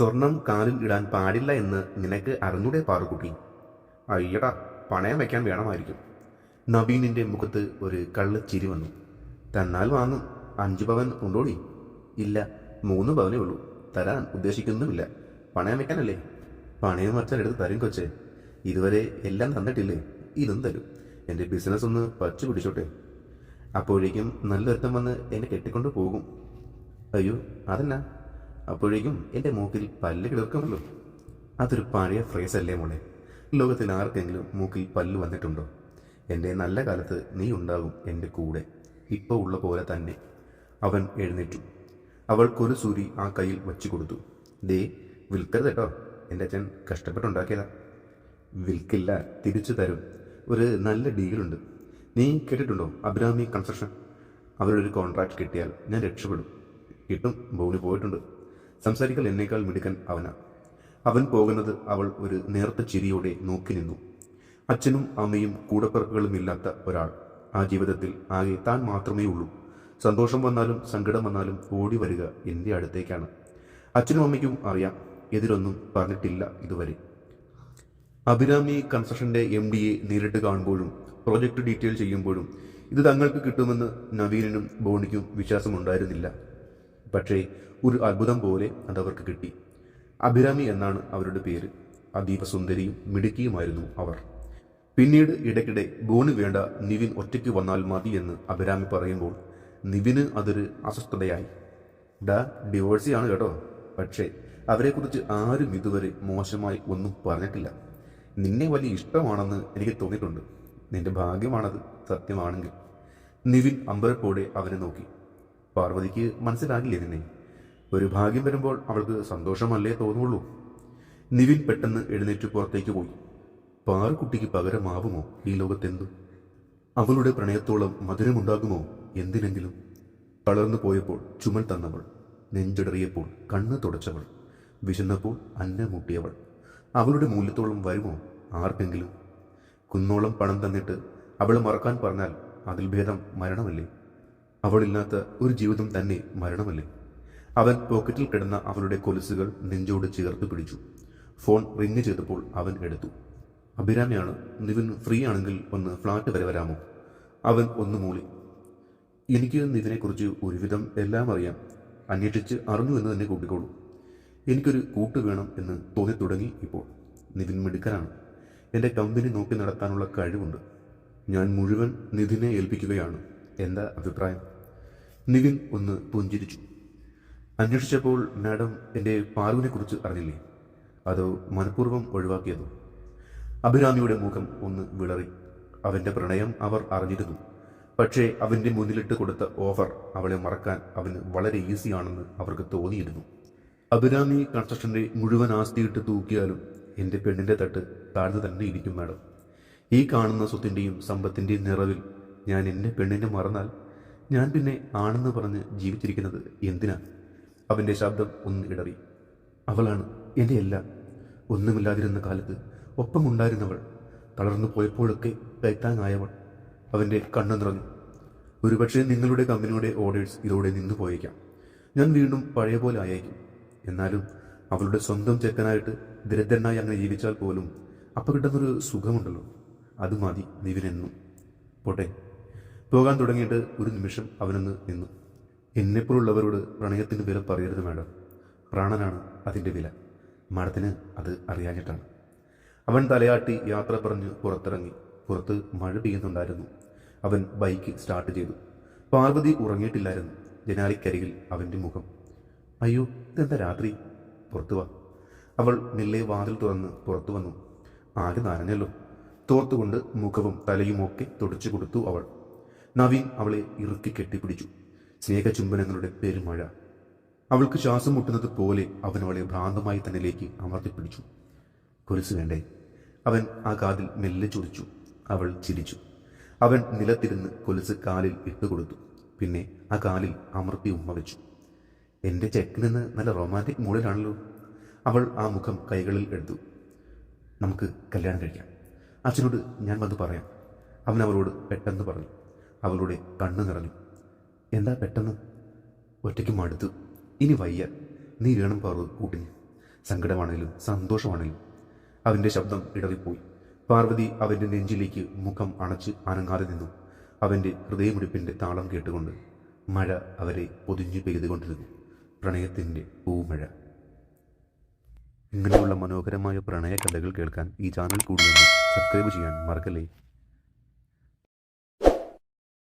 സ്വർണം കാലിൽ ഇടാൻ പാടില്ല എന്ന് നിനക്ക് അറിഞ്ഞൂടെ പാറുകുട്ടി? അയ്യടാ പണയം വയ്ക്കാൻ വേണമായിരിക്കും. നവീനിന്റെ മുഖത്ത് ഒരു കള്ളച്ചിരി വന്നു. തന്നാൽ വാങ്ങും. അഞ്ചു പവൻ ഉണ്ടോടി ഇല്ല മൂന്ന് പവനേ ഉള്ളൂ. തരാൻ ഉദ്ദേശിക്കുന്നുമില്ല. പണയം വയ്ക്കാനല്ലേ? പണയം വച്ചാൽ എടുത്ത് തരും കൊച്ചേ. ഇതുവരെ എല്ലാം തന്നിട്ടില്ലേ? ഇതും തരും. എന്റെ ബിസിനസ് ഒന്ന് പച്ചു പിടിച്ചോട്ടെ. അപ്പോഴേക്കും നല്ലൊരുത്തം വന്ന് എന്നെ കെട്ടിക്കൊണ്ട് പോകും. അയ്യോ അതെന്നാ അപ്പോഴേക്കും എന്റെ മൂക്കിൽ പല്ല് കിടക്കുമല്ലോ അതൊരു പഴയ ഫ്രേസ് അല്ലേ മോളെ? ലോകത്തിൽ ആർക്കെങ്കിലും മൂക്കിൽ പല്ല് വന്നിട്ടുണ്ടോ? എന്റെ നല്ല കാലത്ത് നീ ഉണ്ടാകും എന്റെ കൂടെ. ഇപ്പോൾ ഉള്ള പോലെ തന്നെ. അവൻ എഴുന്നേറ്റു. അവൾക്കൊരു സൂരി ആ കയ്യിൽ വച്ചു കൊടുത്തു. ദേ വിൽക്കരുത് കേട്ടോ. എന്റെ അച്ഛൻ കഷ്ടപ്പെട്ടുണ്ടാക്കിയതാ. വിൽക്കില്ല തിരിച്ചു തരും. ഒരു നല്ല ഡീലുണ്ട് നീ കേട്ടിട്ടുണ്ടോ അബ്രാമി കൺസ്ട്രക്ഷൻ അവരുടെ ഒരു കോൺട്രാക്ട് കിട്ടിയാൽ ഞാൻ രക്ഷപ്പെടും. കിട്ടും ബോണി പോയിട്ടുണ്ട്. സംസാരിക്കൽ എന്നേക്കാൾ മിടുക്കൻ അവനാ. അവൻ പോകുന്നത് അവൾ ഒരു നേർത്ത ചിരിയോടെ നോക്കി നിന്നു. അച്ഛനും അമ്മയും കൂടപ്പിറപ്പുകളും ഇല്ലാത്ത ഒരാൾ. ആ ജീവിതത്തിൽ ആകെ താൻ മാത്രമേ ഉള്ളൂ. സന്തോഷം വന്നാലും സങ്കടം വന്നാലും ഓടി വരിക എന്റെ അടുത്തേക്കാണ്. അച്ഛനും അമ്മയ്ക്കും അറിയാം എതിരൊന്നും പറഞ്ഞിട്ടില്ല ഇതുവരെ. അഭിരാമി കൺസ്ട്രക്ഷന്റെ എം ഡിയെ നേരിട്ട് കാണുമ്പോഴും പ്രോജക്റ്റ് ഡീറ്റെയിൽ ചെയ്യുമ്പോഴും ഇത് തങ്ങൾക്ക് കിട്ടുമെന്ന് നവീനനും ബോണിക്കും വിശ്വാസമുണ്ടായിരുന്നില്ല. പക്ഷേ ഒരു അത്ഭുതം പോലെ അതവർക്ക് കിട്ടി. അഭിരാമി എന്നാണ് അവരുടെ പേര്. അതീവ സുന്ദരിയും മിടുക്കിയുമായിരുന്നു അവർ. പിന്നീട് ഇടയ്ക്കിടെ ബോണി വേണ്ട നിവിൻ ഒറ്റയ്ക്ക് വന്നാൽ മതി എന്ന് അഭിരാമി പറയുമ്പോൾ നിവിന് അതൊരു അസ്വസ്ഥതയായി. ഡാ ഡിവോഴ്സിയാണ് കേട്ടോ. പക്ഷേ അവരെക്കുറിച്ച് ആരും ഇതുവരെ മോശമായി ഒന്നും പറഞ്ഞിട്ടില്ല. നിന്നെ വലിയ ഇഷ്ടമാണെന്ന് എനിക്ക് തോന്നിയിട്ടുണ്ട്. നിന്റെ ഭാഗ്യമാണത് സത്യമാണെങ്കിൽ. നിവിൻ അമ്പരപ്പോടെ അവനെ നോക്കി. പാർവതിക്ക് മനസ്സിലാകില്ല നിന്നെ? ഒരു ഭാഗ്യം വരുമ്പോൾ അവൾക്ക് സന്തോഷമല്ലേ തോന്നുള്ളൂ? നിവിൻ പെട്ടെന്ന് എഴുന്നേറ്റ് പുറത്തേക്ക് പോയി. പാറുകുട്ടിക്ക് പകരമാവുമോ ഈ ലോകത്തെന്തു? അവളുടെ പ്രണയത്തോളം മധുരമുണ്ടാകുമോ എന്തിനെങ്കിലും? തളർന്നു പോയപ്പോൾ ചുമൽ തന്നവൾ നെഞ്ചിടറിയപ്പോൾ കണ്ണ് തുടച്ചവൾ വിശന്നപ്പോൾ അന്ന മുട്ടിയവൾ. അവളുടെ മൂല്യത്തോളം വരുമോ ആർക്കെങ്കിലും? കുന്നോളം പണം തന്നിട്ട് അവളെ മറക്കാൻ പറഞ്ഞാൽ അതിൽ ഭേദം മരണമല്ലേ? അവളില്ലാത്ത ഒരു ജീവിതം തന്നെ മരണമല്ലേ? അവൻ പോക്കറ്റിൽ കിടന്ന അവളുടെ കൊലുസുകൾ നെഞ്ചോട് ചേർത്ത് പിടിച്ചു. ഫോൺ റിങ് ചെയ്തപ്പോൾ അവൻ എടുത്തു. അഭിരാമിയാണ് നിവിൻ ഫ്രീ ആണെങ്കിൽ ഒന്ന് ഫ്ലാറ്റ് വരെ വരാമോ? അവൻ ഒന്ന് മൂളി. എനിക്ക് നിവിനെക്കുറിച്ച് ഒരുവിധം എല്ലാം അറിയാം. അന്വേഷിച്ച് അറിഞ്ഞു എന്ന് തന്നെ കൂട്ടിക്കോളൂ. എനിക്കൊരു കൂട്ട് വേണം എന്ന് തോന്നി തുടങ്ങി ഇപ്പോൾ. നിവിൻ മിടുക്കനാണ്. എന്റെ കമ്പനി നോക്കി നടത്താനുള്ള കഴിവുണ്ട്. ഞാൻ മുഴുവൻ നിധിനെ ഏൽപ്പിക്കുകയാണ്. എന്താ അഭിപ്രായം? നിവിൻ ഒന്ന് പുഞ്ചിരിച്ചു. അന്വേഷിച്ചപ്പോൾ മാഡം എന്റെ പാറുവിനെക്കുറിച്ച് അറിഞ്ഞില്ലേ? അതോ മനഃപൂർവം ഒഴിവാക്കിയതോ? അഭിരാമിയുടെ മുഖം ഒന്ന് വിളറി. അവന്റെ പ്രണയം അവർ അറിഞ്ഞിരുന്നു. പക്ഷേ അവന്റെ മുന്നിലിട്ട് കൊടുത്ത ഓഫർ അവളെ മറക്കാൻ അവന് വളരെ ഈസിയാണെന്ന് അവർക്ക് തോന്നിയിരുന്നു. അഭിരാമി കൺസ്ട്രക്ഷന്റെ മുഴുവൻ ആസ്തിയിട്ട് തൂക്കിയാലും എന്റെ പെണ്ണിന്റെ തട്ട് താഴ്ന്നു തന്നെ ഇരിക്കും മാഡം. ഈ കാണുന്ന സ്വത്തിന്റെയും സമ്പത്തിന്റെയും നിറവിൽ ഞാൻ എന്റെ പെണ്ണിനെ മറന്നാൽ ഞാൻ പിന്നെ ആണെന്ന് പറഞ്ഞ് ജീവിച്ചിരിക്കുന്നത് എന്തിനാ? അവന്റെ ശബ്ദം ഒന്ന് ഇടറി. അവളാണ് എന്റെ എല്ലാം ഒന്നുമില്ലാതിരുന്ന കാലത്ത് ഒപ്പമുണ്ടായിരുന്നവൾ. തളർന്നു പോയപ്പോഴൊക്കെ കൈത്താങ്ങായവൾ അവന്റെ കണ്ണു നിറഞ്ഞു. ഒരുപക്ഷെ നിങ്ങളുടെ കമ്പനിയുടെ ഓർഡേഴ്സ് ഇതോടെ നിന്നു പോയേക്കാം. ഞാൻ വീണ്ടും പഴയ പോലെ ആയേക്കും. എന്നാലും അവളുടെ സ്വന്തം ചെക്കനായിട്ട് ദരിദ്രനായി അങ്ങനെ ജീവിച്ചാൽ പോലും അപ്പം കിട്ടുന്നൊരു സുഖമുണ്ടല്ലോ. അത് മതി നിവിനെന്നും. പോട്ടെ. പോകാൻ തുടങ്ങിയിട്ട് ഒരു നിമിഷം അവനൊന്ന് നിന്നു. എന്നെപ്പോലുള്ളവരോട് പ്രണയത്തിന് വില പറയരുത് മാഡം. പ്രാണനാണ് അതിന്റെ വില. മാഡത്തിന് അത് അറിയാഞ്ഞിട്ടാണ്. അവൻ തലയാട്ടി യാത്ര പറഞ്ഞ് പുറത്തിറങ്ങി. പുറത്ത് മഴ പെയ്യുന്നുണ്ടായിരുന്നു. അവൻ ബൈക്ക് സ്റ്റാർട്ട് ചെയ്തു. പാർവതി ഉറങ്ങിയിട്ടില്ലായിരുന്നു. ജനാലിക്കരികിൽ അവന്റെ മുഖം. അയ്യോ ഇതെന്താ രാത്രി? പുറത്തു വാ. അവൾ മെല്ലെ വാതിൽ തുറന്ന് പുറത്തു വന്നു. ആകെ നനഞ്ഞല്ലോ തോർത്തുകൊണ്ട് മുഖവും തലയുമൊക്കെ തുടച്ചു കൊടുത്തു അവൾ. നവീൻ അവളെ ഇറുക്കി കെട്ടിപ്പിടിച്ചു. സ്നേഹചുംബനങ്ങളുടെ പെരുമഴ. അവൾക്ക് ശ്വാസം മുട്ടുന്നത് പോലെ അവൻ അവളെ ഭ്രാന്തമായി തന്നിലേക്ക് അമർത്തിപ്പിടിച്ചു. കൊലുസ് വേണ്ടേ? അവൻ ആ കാതിൽ മെല്ലെ ചൊടിച്ചു അവൾ ചിരിച്ചു. അവൻ നിലത്തിരുന്ന് കൊലുസ് കാലിൽ ഇട്ടുകൊടുത്തു പിന്നെ ആ കാലിൽ അമർത്തി ഉമ്മ വെച്ചു. എന്റെ ചെക്കിനെന്ന് നല്ല റൊമാന്റിക് മൂഡിലാണല്ലോ. അവൾ ആ മുഖം കൈകളിൽ എടുത്തു. നമുക്ക് കല്യാണം കഴിക്കാം. അച്ഛനോട് ഞാൻ വന്ന് പറയാം. അവൻ അവളോട് പെട്ടെന്ന് പറഞ്ഞു. അവളുടെ കണ്ണു നിറഞ്ഞു. എന്താ പെട്ടെന്ന്? ഒറ്റയ്ക്ക് മടുത്തു. ഇനി വയ്യ. നീ വേണം പാർവ് കൂട്ടിന്. സങ്കടമാണെങ്കിലും സന്തോഷമാണെങ്കിലും. അവന്റെ ശബ്ദം ഇടറിപ്പോയി പാർവതി അവന്റെ നെഞ്ചിലേക്ക് മുഖം അണച്ച് അനങ്ങാതെ നിന്നു. അവന്റെ ഹൃദയമിടിപ്പിന്റെ താളം കേട്ടുകൊണ്ട് മഴ അവരെ പൊതിഞ്ഞു പെയ്തുകൊണ്ടിരുന്നു. പ്രണയത്തിന്റെ പൂമഴ ഇങ്ങനെയുള്ള മനോഹരമായ പ്രണയ കഥകൾ കേൾക്കാൻ ഈ ചാനൽ കൂടുതൽ സബ്സ്ക്രൈബ് ചെയ്യാൻ മറക്കല്ലേ?